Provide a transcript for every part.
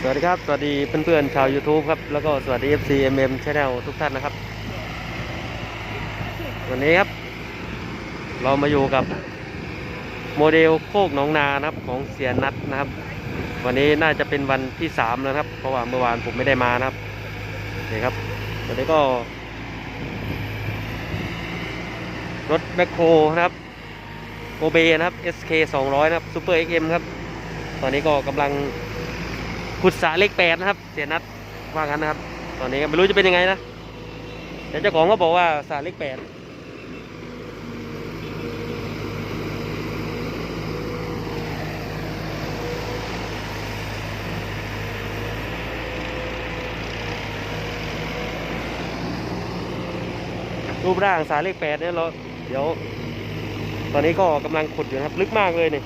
สวัสดีครับ สวัสดีเพื่อนๆชาว YouTube ครับ แล้วก็สวัสดี FC MM Channel ทุกท่านนะครับ วันนี้ครับ เรามาอยู่กับโมเดลโคกหนองนานะครับของเสียนัทนะครับ วันนี้น่าจะเป็นวันที่สามแล้วครับ เพราะว่าเมื่อวานผมไม่ได้มานะครับนี่ครับวันนี้ก็ รถแมคโครนะครับโกเบนะครับ SK 200 นะครับ Super XM ครับ ตอนนี้ก็กำลัง ขุดสรเลขแปดนะครับ เสียนัดว่างั้นนะครับ ตอนนี้ก็ไม่รู้จะเป็นยังไงนะแต่เจ้าของก็บอกว่าสรเลขแปดรูปร่างสาเลขแปดเนี่ยเราเดี๋ยว ตอนนี้ก็กำลังขุดอยู่นะครับ ลึกมากเลยนี่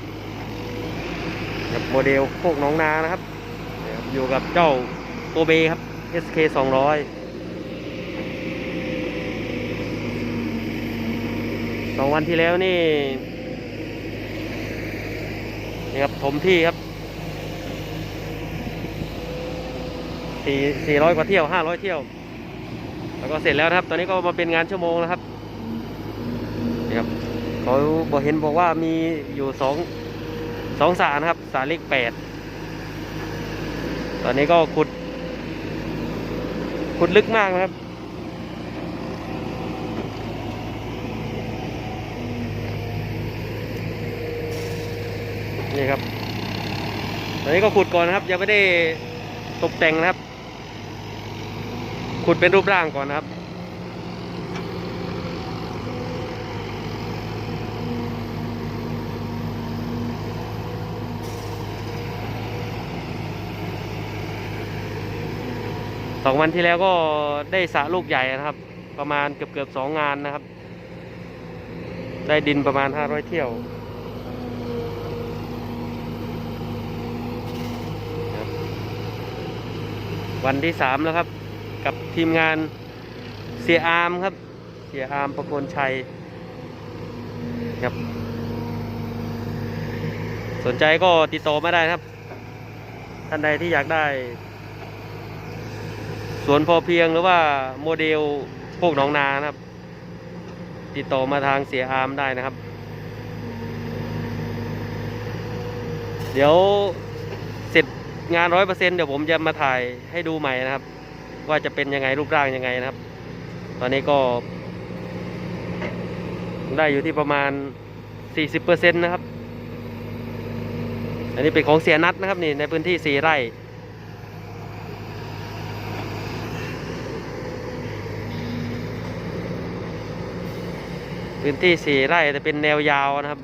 ครับโมเดลโคกน้องนานะครับ อยู่กับเจ้าโกเบครับ SK 200สองวันที่แล้วนี่นี่ครับถมที่ครับสี่สี่ร้อยกว่าเที่ยวห้าร้อยเที่ยว แล้วก็เสร็จแล้วครับ ตอนนี้ก็มาเป็นงานชั่วโมงนะครับนี่ครับเขาบอกเห็นบอกว่ามีอยู่สองสองสารนะครับ สารเลขแปด ตอนนี้ก็ขุด ขุดลึกมากนะครับ นี่ครับ ตอนนี้ก็ขุดก่อนนะครับ ยังไม่ได้ตกแต่งนะครับ ขุดเป็นรูปร่างก่อนนะครับ สองวันที่แล้วก็ได้สระลูกใหญ่นะครับ ประมาณเกือบเกือบสองงานนะครับ ได้ดินประมาณห้าร้อยเที่ยวครับวันที่สามแล้วครับ กับทีมงานเสียอาร์มครับ เสียอาร์มประโคนชัยครับ สนใจก็ติดต่อมาได้ครับ ท่านใดที่อยากได้ สวนพอเพียงหรือว่าโมเดลพวกหนองนานะครับ ติดต่อมาทางเสียอาร์มได้นะครับ เดี๋ยวเสร็จงานร้อยเปอร์เซ็นเดี๋ยวผมจะมาถ่ายให้ดูใหม่นะครับ ว่าจะเป็นยังไงรูปร่างยังไงนะครับ ตอนนี้ก็ ได้อยู่ที่ประมาณ40%นนะครับ อันนี้เป็นของเสียนัดนะครับนี่ในพื้นที่4ไร่ พื้นที่สี่ไร่แต่เป็นแนวยาวนะครับ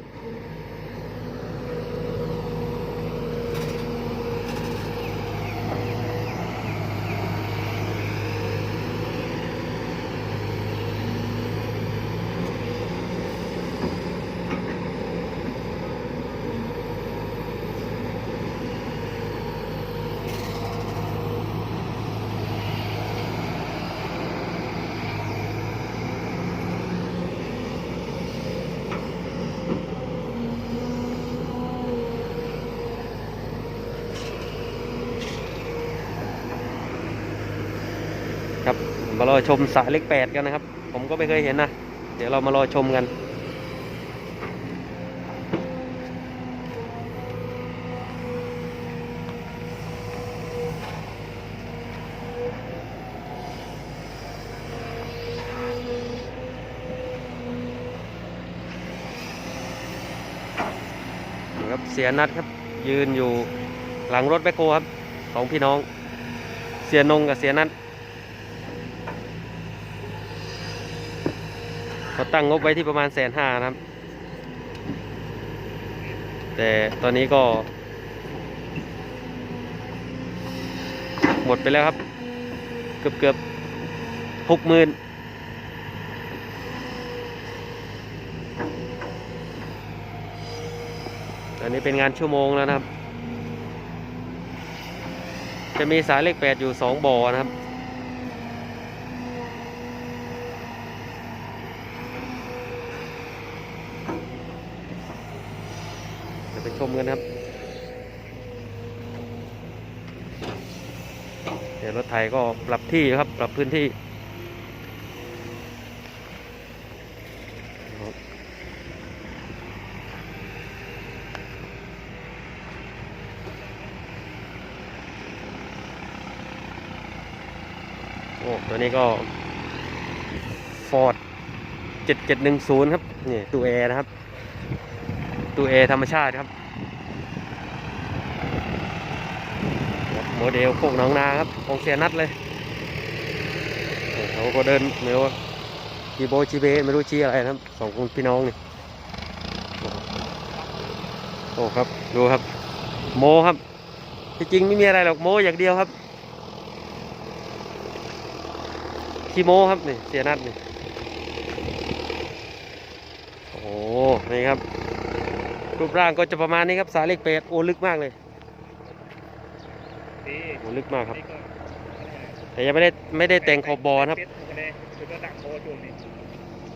มารอชมสระเล็กแปดกันนะครับ ผมก็ไม่เคยเห็นนะ เดี๋ยวเรามารอชมกันครับเสียนัดครับ ยืนอยู่หลังรถแบคโฮครับสองพี่น้อง เสียนงกับเสียนัด เขา ตั้งงบไว้ที่ประมาณแสนห้านะครับ แต่ตอนนี้ก็ หมดไปแล้วครับ เกือบเกือบหกหมื่นอันนี้เป็นงานชั่วโมงแล้วนะครับ จะมีสายเลขแปดอยู่สองบ่อนะครับ เดี๋ยวไป ชมกันครับดี๋ยวรถไถก็ปรับที่ครับ ปรับพื้นที่ โอ้ตัวนี้ก็ Ford 7710 ครับ นี่ตู้แอร์นะครับตู้แอร์ธรรมชาติครับ โมเดลโคกหนองนาครับของเสียนัดเลยเขาก็เดินไม่รู้ว่าจีโบจีเบไม่รู้ชี้อะไรนะครับสองคนพี่น้องนี่โอ้ครับดูครับ โมครับที่จริงไม่มีอะไรหรอกโมอย่างเดียวครับขี้โมครับนี่เสียนัดนี่โอ้นี่ครับรูปร่างก็จะประมาณนี้ครับสายเลขแปดโอ้ลึกมากเลย ดีโอ้ลึกมากครับนี่ก็แต่ยังไม่ได้ไม่ได้แต่งขอบบอนะครับเป็ดก็เลยคือก็ดักโบจุ่มนี่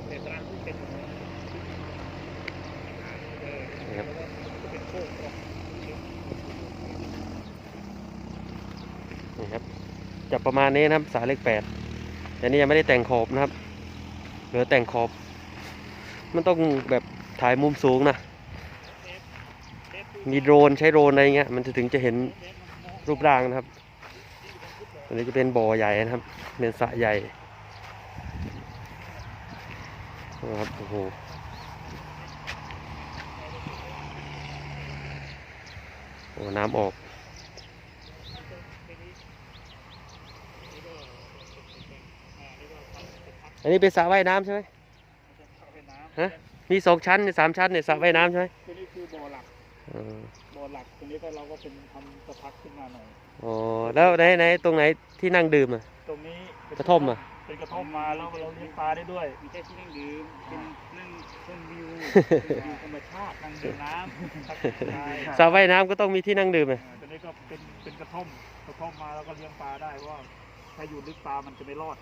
เป็นตารางเป็นเออนี่ครับเป็นโค้งตรงนี่ครับจะประมาณนี้นะครับสายเลขแปดแต่นี่ยังไม่ได้แต่งขอบนะครับเหลือแต่งขอบ มันต้องแบบถ่ายมุมสูงนะมีโดรนใช้โดรนอะไรเงี้ยมันจะถึงจะเห็น รูปร่างนะครับอันนี้จะเป็นบ่อใหญ่นะครับ เป็นสระใหญ่นะครับโอ้โหโอ้น้ำออกอันนี้เป็นสระว่ายน้ำใช่ไหมฮะ มีสองชั้นเนี่ยสามชั้นเนี่ยสระว่ายน้ำใช่ไหมตัวนี้คือบ่อหลัก บ่อหลักตรงนี้ก็เราก็เป็นทำสะพักขึ้นมาหน่อยอ๋อแล้วไหนไหนตรงไหนที่นั่งดื่มอะ ตรงนี้เป็นกระท่อมอะเป็นกระท่อมมาแล้วเราเลี้ยงปลาได้ด้วยมีแค่ที่นั่งดื่มเป็นนั่งชมวิวเป็นวิวธรรมชาตินั่งดื่มน้ำทักทายสระว่ายน้ำก็ต้องมีที่นั่งดื่มอะตัวนี้ก็เป็นเป็นกระท่อมกระท่อมมาแล้วก็เลี้ยงปลาได้เพราะว่าถ้าอยู่ลึกปลามันจะไม่รอด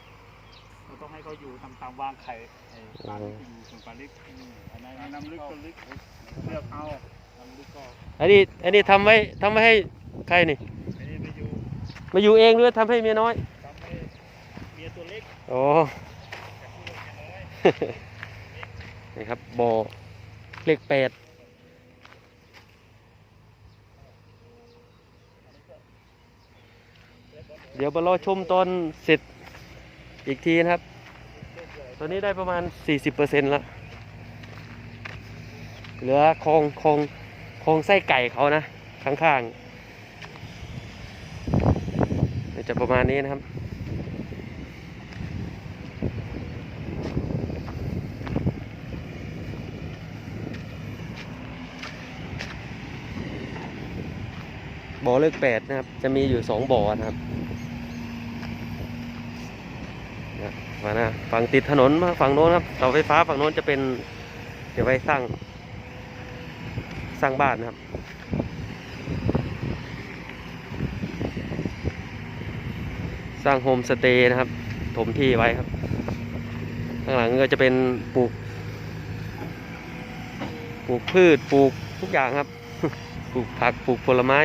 เราต้องให้เขาอยู่ตามตามวางไข่ไอ้ปลาที่อยู่ส่วนปลาเล็กอืมอันนั้นน้ำลึกก็ลึกเลือกเอาน้ำลึกก็ อันนี้อันนี้ทำไว้ทำไว้ให้ใครนี่ อันนี้ไปอยู่มาอยู่เองหรือว่าทำให้เมียน้อยทำให้เมียตัวเล็กอ๋อกับผู้เมียน้อยนี่ครับบ่อเลขแปดเดี๋ยวมารอชมตอนเสร็จอีกทีนะครับ ตอนนี้ได้ประมาณ 40%แล้ว เหลือโครงโครงโค รงไส้ไก่เขานะ ข้างๆจะประมาณนี้นะครับบ่อเลขแปดนะครับ จะมีอยู่สองบ่อนะครับมานะฝั่งติดถนนมาฝั่งโน้นครับเสาไฟฟ้าฝั่งโน้นจะเป็น เดี๋ยวไว้สร้าง สร้างบ้านนะครับ สร้างโฮมสเตย์นะครับ ถมที่ไว้ครับ ข้างหลังก็จะเป็นปลูก ปลูกพืชปลูกทุกอย่างครับ ปลูกผักปลูกผลไม้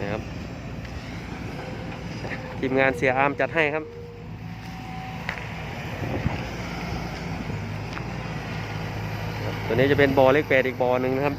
นะครับทีมงานเสียอาร์มจัดให้ครับ ตัวนี้จะเป็นบอเล็กแปดอีกบอหนึ่งนะครับ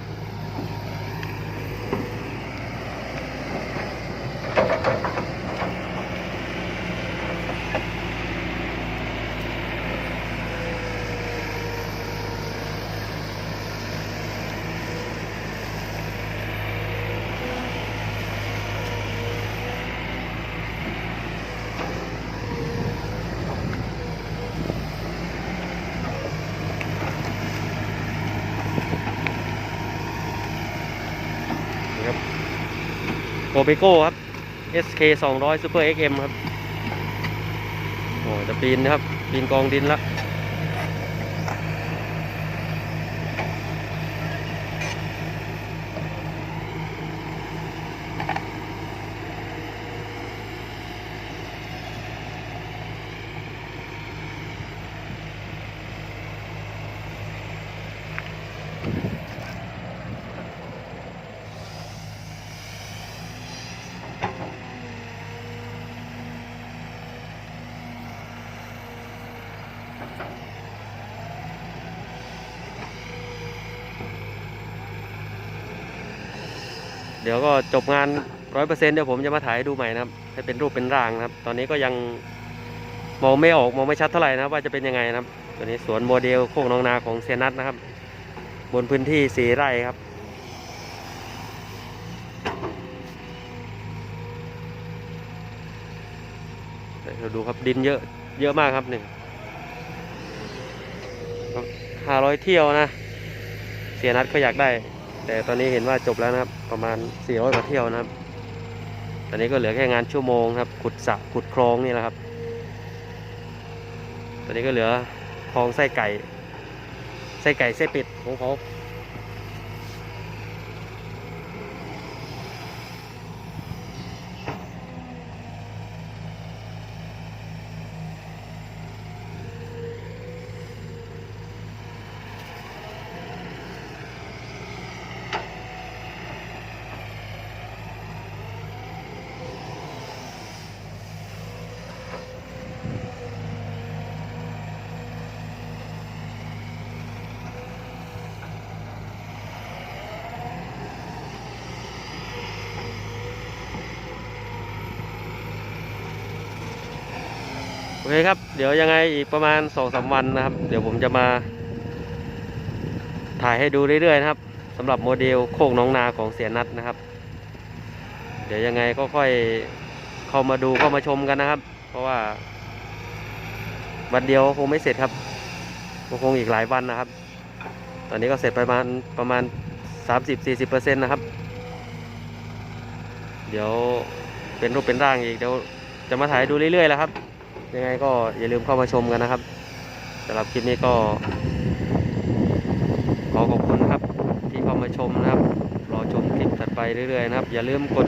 เบโก้ครับ SK 200 Super XM ครับ โอ้จะปีนนะครับ ปีนกองดินแล้ว ดี๋ยวก็จบงานร้อยเปอร์เซ็นต์เดี๋ยวผมจะมาถ่ายดูใหม่นะครับ ให้เป็นรูปเป็นร่างนะครับ ตอนนี้ก็ยังมองไม่ออกมองไม่ชัดเท่าไหร่นะว่าจะเป็นยังไงนะครับตัวนี้สวนโมเดลโคกหนองนาของเซนัทนะครับ บนพื้นที่สีไร่ครับเราดูครับดินเยอะเยอะมากครับหนึ่งห้าร้อยเที่ยวนะ เสียนัดก็อยากได้ แต่ตอนนี้เห็นว่าจบแล้วนะครับ ประมาณสี่ร้อยกว่าเที่ยวนะครับ ตอนนี้ก็เหลือแค่งานชั่วโมงครับ ขุดสระขุดคลองนี่แหละครับ ตอนนี้ก็เหลือคลองไส้ไก่ ไส้ไก่ไส้เป็ดของเขา อเคครับ เดี๋ยวยังไงอีกประมาณสองสามวันนะครับ เดี๋ยวผมจะมา ถ่ายให้ดูเรื่อยๆนะครับสำหรับโมเดลโคกน้องนาของเสียนัดนะครับ เดี๋ยวยังไงก็ค่อยเข้ามาดูเข้ามาชมกันนะครับ เพราะว่าวันเดียวคงไม่เสร็จครับคงอีกหลายวันนะครับ ตอนนี้ก็เสร็จประมาณประมาณ 30-40%นะครับ เดี๋ยวเป็นรูปเป็นร่างอีกเดี๋ยวจะมาถ่ายดูเรื่อยๆแล้วครับ ยังไงก็อย่าลืมเข้ามาชมกันนะครับสำหรับคลิปนี้ก็ ขอขอบคุณครับที่เข้ามาชมนะครับ รอชมคลิปถัดไปเรื่อยๆนะครับ อย่าลืมกด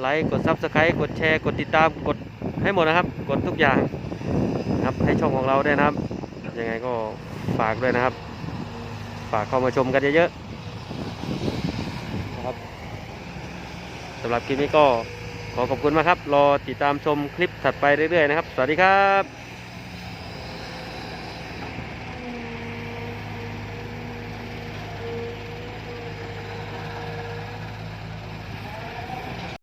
ไลค์กด Subscribe กดแชร์ กดติดตามกดให้หมดนะครับ กดทุกอย่างนะครับให้ช่องของเราด้วยนะครับ ยังไงก็ฝากด้วยนะครับ ฝากเข้ามาชมกันเยอะๆนะครับสำหรับคลิปนี้ก็ ขอขอบคุณมากครับ รอติดตามชมคลิปถัดไปเรื่อยๆนะครับ สวัสดีครับ